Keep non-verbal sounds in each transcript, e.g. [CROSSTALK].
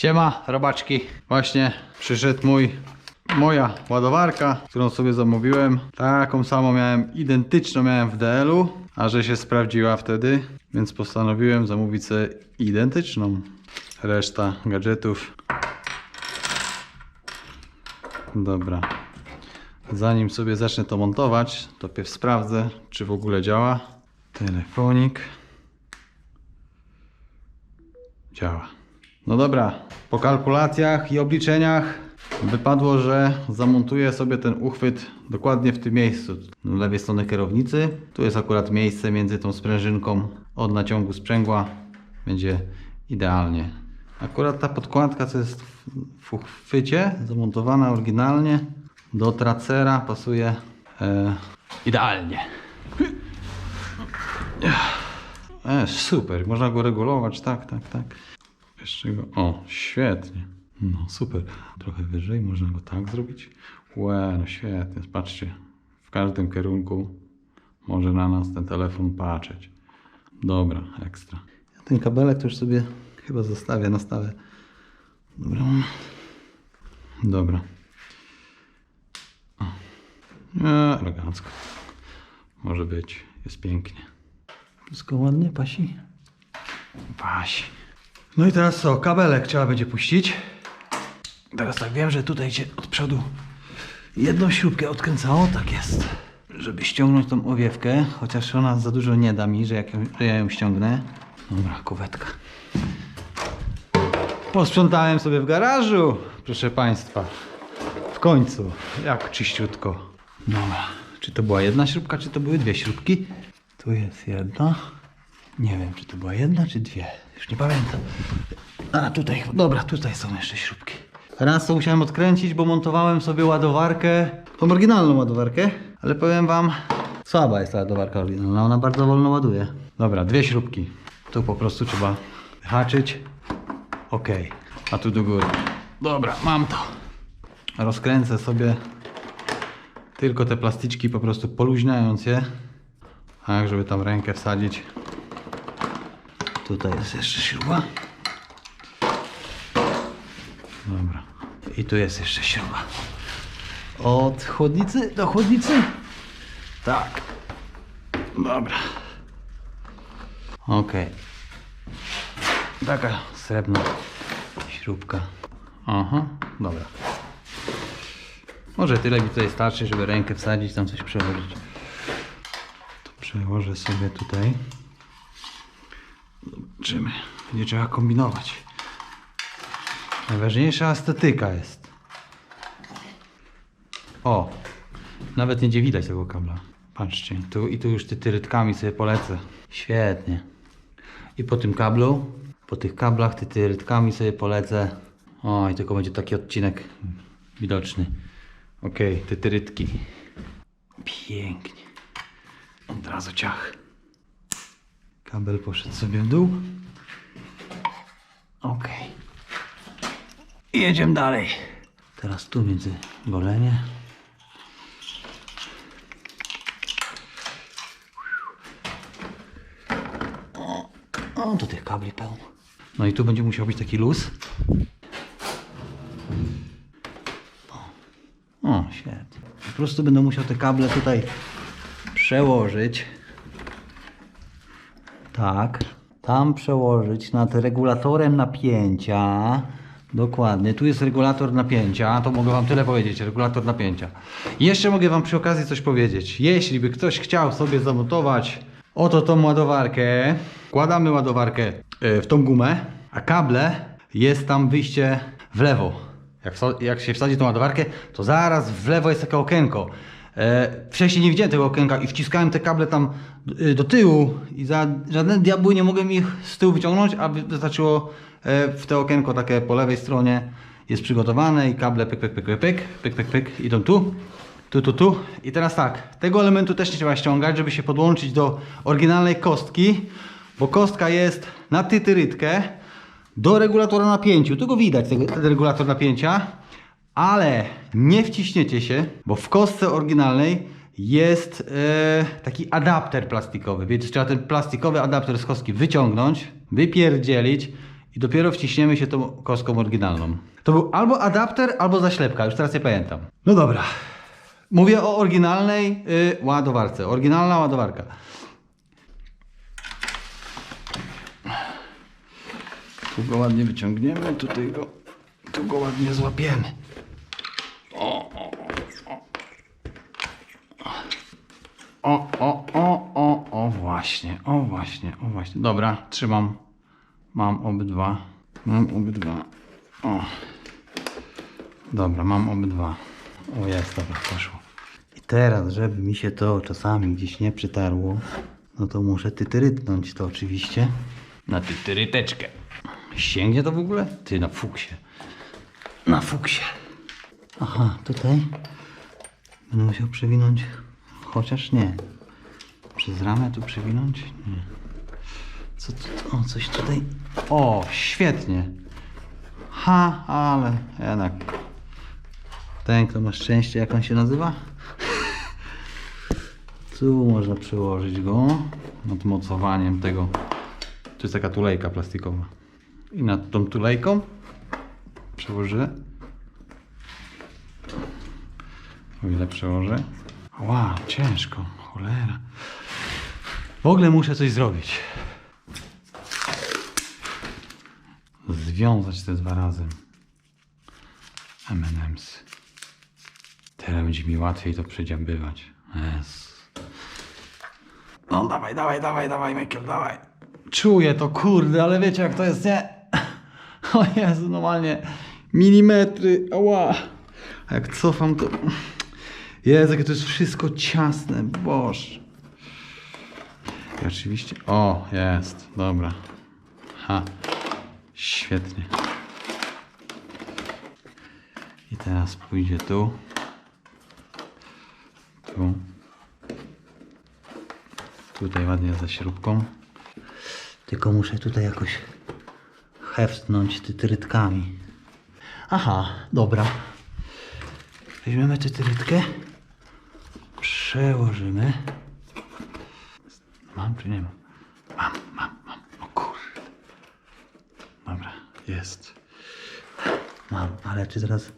Siema, robaczki. Właśnie przyszedł mój, moja ładowarka, którą sobie zamówiłem. Taką samą miałem, identyczną miałem w DL-u, a że się sprawdziła wtedy, więc postanowiłem zamówić sobie identyczną. Reszta gadżetów. Dobra. Zanim sobie zacznę to montować, to pierw sprawdzę, czy w ogóle działa. Telefonik. Działa. No dobra, po kalkulacjach i obliczeniach wypadło, że zamontuję sobie ten uchwyt dokładnie w tym miejscu. Do lewej strony kierownicy. Tu jest akurat miejsce między tą sprężynką od naciągu sprzęgła. Będzie idealnie. Akurat ta podkładka, co jest w uchwycie, zamontowana oryginalnie do tracera, pasuje e, idealnie. E, super, można go regulować, tak, tak, tak. Jeszcze go, o, świetnie. No super. Trochę wyżej, można go tak zrobić. Łe, no świetnie, patrzcie. W każdym kierunku może na nas ten telefon patrzeć. Dobra, ekstra. Ja ten kabelek to już sobie chyba zostawię na stałe. Dobra. Dobra. O. E, elegancko. Może być. Jest pięknie. Wszystko ładnie, pasi? Pasi. No i teraz co? Kabelek trzeba będzie puścić. Teraz tak wiem, że tutaj się od przodu jedną śrubkę odkręcało, tak jest. Żeby ściągnąć tą owiewkę, chociaż ona za dużo nie da mi, że, jak ją, że ja ją ściągnę. Dobra, kuwetka. Posprzątałem sobie w garażu, proszę Państwa. W końcu, jak czyściutko. Dobra, czy to była jedna śrubka, czy to były dwie śrubki? Tu jest jedna. Nie wiem, czy to była jedna, czy dwie. Już nie pamiętam. A, tutaj, dobra, tutaj są jeszcze śrubki. Raz to musiałem odkręcić, bo montowałem sobie ładowarkę, tą oryginalną ładowarkę, ale powiem wam, słaba jest ta ładowarka oryginalna, ona bardzo wolno ładuje. Dobra, dwie śrubki. Tu po prostu trzeba haczyć. Ok, a tu do góry. Dobra, mam to. Rozkręcę sobie tylko te plasticzki, po prostu poluźniając je, tak, żeby tam rękę wsadzić. Tutaj jest jeszcze śruba. Dobra. I tu jest jeszcze śruba. Od chłodnicy do chłodnicy? Tak. Dobra. Ok. Taka srebrna śrubka. Aha, dobra. Może tyle mi tutaj starczy, żeby rękę wsadzić, tam coś przełożyć. To przełożę sobie tutaj. Zobaczymy. Będzie trzeba kombinować. Najważniejsza estetyka jest. O! Nawet nie będzie widać tego kabla. Patrzcie, tu i tu już tytyrytkami sobie polecę. Świetnie. I po tym kablu, po tych kablach tytyrytkami sobie polecę. O, i tylko będzie taki odcinek widoczny. Okej, tytyrytki. Pięknie. Od razu ciach. Kabel poszedł sobie w dół. Ok. I jedziemy dalej. Teraz tu między golenie. O, o, tu tych kabli pełno. No i tu będzie musiał być taki luz. O, świetnie. Po prostu będę musiał te kable tutaj przełożyć. Tak. Tam przełożyć nad regulatorem napięcia. Dokładnie. Tu jest regulator napięcia. To mogę Wam tyle powiedzieć. Regulator napięcia. Jeszcze mogę Wam przy okazji coś powiedzieć. Jeśli by ktoś chciał sobie zamontować oto tą ładowarkę, wkładamy ładowarkę e, w tą gumę, a kable jest tam wyjście w lewo. Jak, jak się wsadzi tą ładowarkę, to zaraz w lewo jest takie okienko. E, wcześniej nie widziałem tego okienka i wciskałem te kable tam y, do tyłu i za żadne diabły nie mogłem ich z tyłu wyciągnąć, a wy- wystarczyło e, w te okienko takie po lewej stronie jest przygotowane i kable pyk, pyk, pyk, pyk, pyk, pyk, pyk, pyk idą tu, tu, tu, tu. I teraz tak, tego elementu też nie trzeba ściągać, żeby się podłączyć do oryginalnej kostki, bo kostka jest na tytyrytkę do regulatora napięciu. Tu go widać, ten regulator napięcia, ale nie wciśniecie się, bo w kostce oryginalnej jest e, taki adapter plastikowy, więc trzeba ten plastikowy adapter z kostki wyciągnąć, wypierdzielić i dopiero wciśniemy się tą kostką oryginalną. To był albo adapter, albo zaślepka, już teraz nie pamiętam. No dobra. Mówię o oryginalnej y, ładowarce. Oryginalna ładowarka. Tu go ładnie wyciągniemy, tutaj go, tu go ładnie złapiemy. O, o, o, o, o, właśnie, o, właśnie, o, właśnie. Dobra, trzymam. Mam obydwa. Mam obydwa. O. Dobra, mam obydwa. O, jest, dobra, poszło. I teraz, żeby mi się to czasami gdzieś nie przytarło, no to muszę tytyrytnąć to oczywiście. Na tytyryteczkę. Sięgnie to w ogóle? Ty, na fuksie. Na fuksie. Aha, tutaj będę musiał przewinąć, chociaż nie. Przez ramę tu przewinąć? Nie. Co tu, o, coś tutaj. O, świetnie. Ha, ale jednak. Ten, kto ma szczęście, jak on się nazywa? [LAUGHS] Tu można przełożyć go nad mocowaniem tego. Tu jest taka tulejka plastikowa. I nad tą tulejką przełożę. O ile przełożę. Wow, ciężko. Cholera. W ogóle muszę coś zrobić. Związać te dwa razy. M&M's. Teraz będzie mi łatwiej to przedziabywać. Yes. No dawaj, dawaj, dawaj, dawaj, Michael, dawaj. Czuję to, kurde, ale wiecie jak to jest, nie? [LAUGHS] O Jezu, normalnie milimetry, ała. A jak cofam to... Jezu, jakie to jest wszystko ciasne, boż. I oczywiście... O, jest, dobra. Ha, świetnie. I teraz pójdzie tu. Tu. Tutaj ładnie za śrubką. Tylko muszę tutaj jakoś heftnąć tytrytkami. Aha, dobra. Weźmiemy tytrytkę. Przełożymy. Mam czy nie mam? Mam, mam, mam. O kurde. Dobra, jest. Mam, ale czy.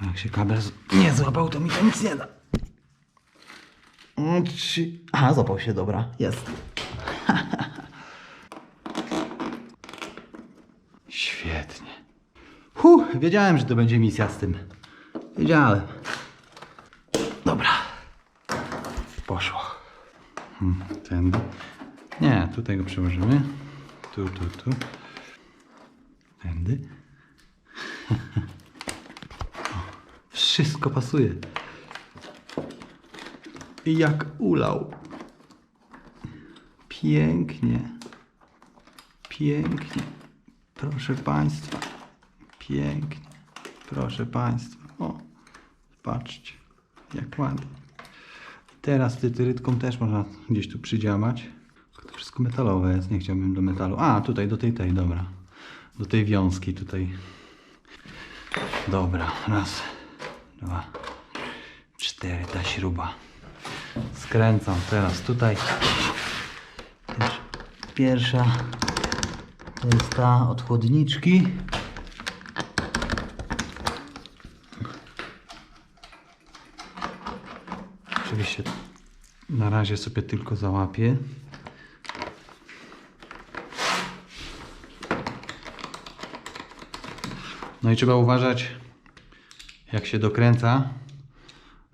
Bo jak się kabel nie złapał, to mi to nic nie da. Aha, złapał się, dobra, jest. [LAUGHS] Świetnie. Huh, wiedziałem, że to będzie misja z tym. Wiedziałem. Dobra. Poszło. Hmm, Tędy. Nie, tutaj go przełożymy. Tu, tu, tu. Tędy. [LAUGHS] Wszystko pasuje. I jak ulał. Pięknie. Pięknie. Proszę Państwa. Pięknie. Proszę Państwa. O, patrzcie, jak ładnie. Teraz tytyrytką też można gdzieś tu przydziałać. To wszystko metalowe jest, nie chciałbym do metalu. A, tutaj do tej, tej, dobra. Do tej wiązki tutaj. Dobra, raz, dwa, cztery, ta śruba. Skręcam teraz tutaj. Pierwsza to jest ta od chłodniczki. Oczywiście na razie sobie tylko załapię. No i trzeba uważać, jak się dokręca,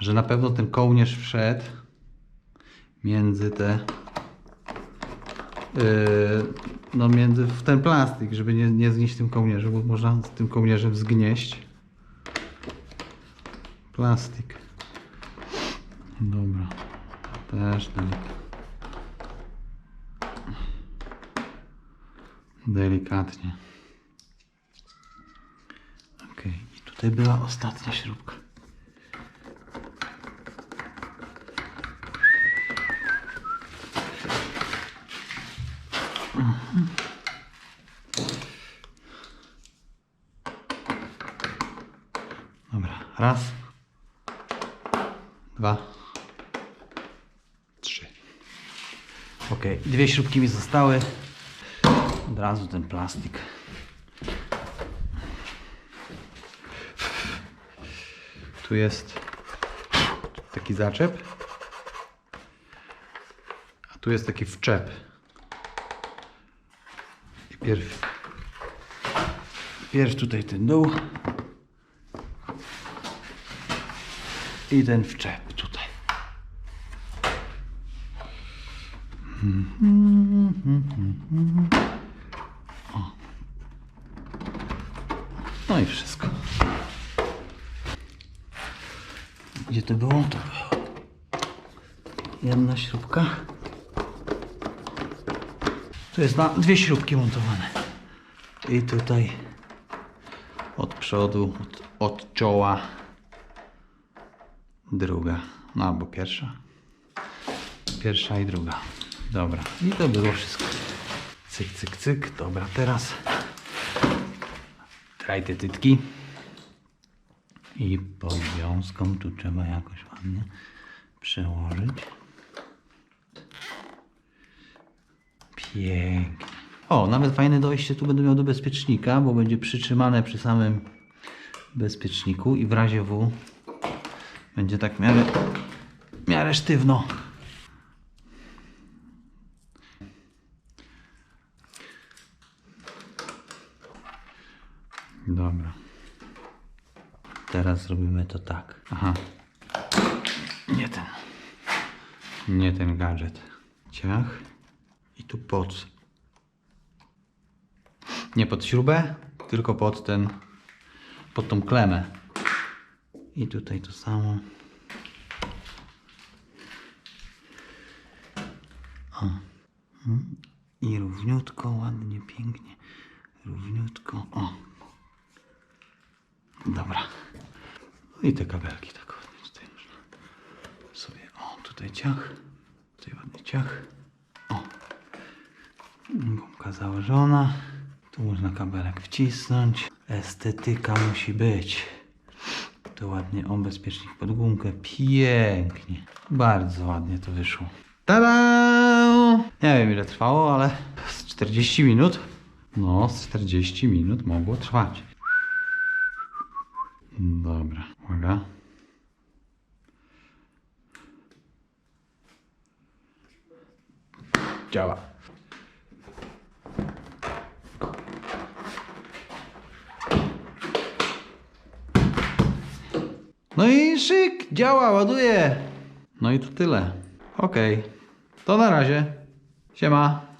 że na pewno ten kołnierz wszedł między te no między w ten plastik, żeby nie, nie zgnieść tym kołnierzem, bo można z tym kołnierzem zgnieść plastik. Dobra. Też delikatnie. Delikatnie. Ok. I tutaj była ostatnia śrubka. Raz, dwa, trzy. Ok, dwie śrubki mi zostały. Od razu ten plastik. Tu jest taki zaczep. A tu jest taki wczep. I pierw, pierw tutaj ten dół. I wczep tutaj. No i wszystko. Gdzie to było? To było. Jedna śrubka. Tu jest na dwie śrubki montowane. I tutaj od przodu, od, od czoła druga. No albo pierwsza. Pierwsza i druga. Dobra. I to było wszystko. Cyk, cyk, cyk. Dobra, teraz traj te tytki. I pod wiązką tu trzeba jakoś ładnie przełożyć. Pięknie. O, nawet fajne dojście tu będę miał do bezpiecznika, bo będzie przytrzymane przy samym bezpieczniku i w razie W będzie tak w miarę, w miarę sztywno. Dobra. Teraz zrobimy to tak. Aha. Nie ten. Nie ten gadżet. Ciach. I tu pod. Nie pod śrubę, tylko pod ten. Pod tą klemę. I tutaj to samo. O. I równiutko, ładnie, pięknie. Równiutko. O. Dobra. No I te kabelki tak ładnie tutaj można sobie. O, tutaj ciach. Tutaj ładny ciach. O. Gumka założona. Tu można kabelek wcisnąć. Estetyka musi być. To ładnie o bezpiecznik pod gumkę. Pięknie. Bardzo ładnie to wyszło. Tada! Nie wiem ile trwało, ale z 40 minut. No, z 40 minut mogło trwać. Dobra, uwaga. Działa. No i szyk, działa, ładuje. No i to tyle. Okej, to na razie. Siema.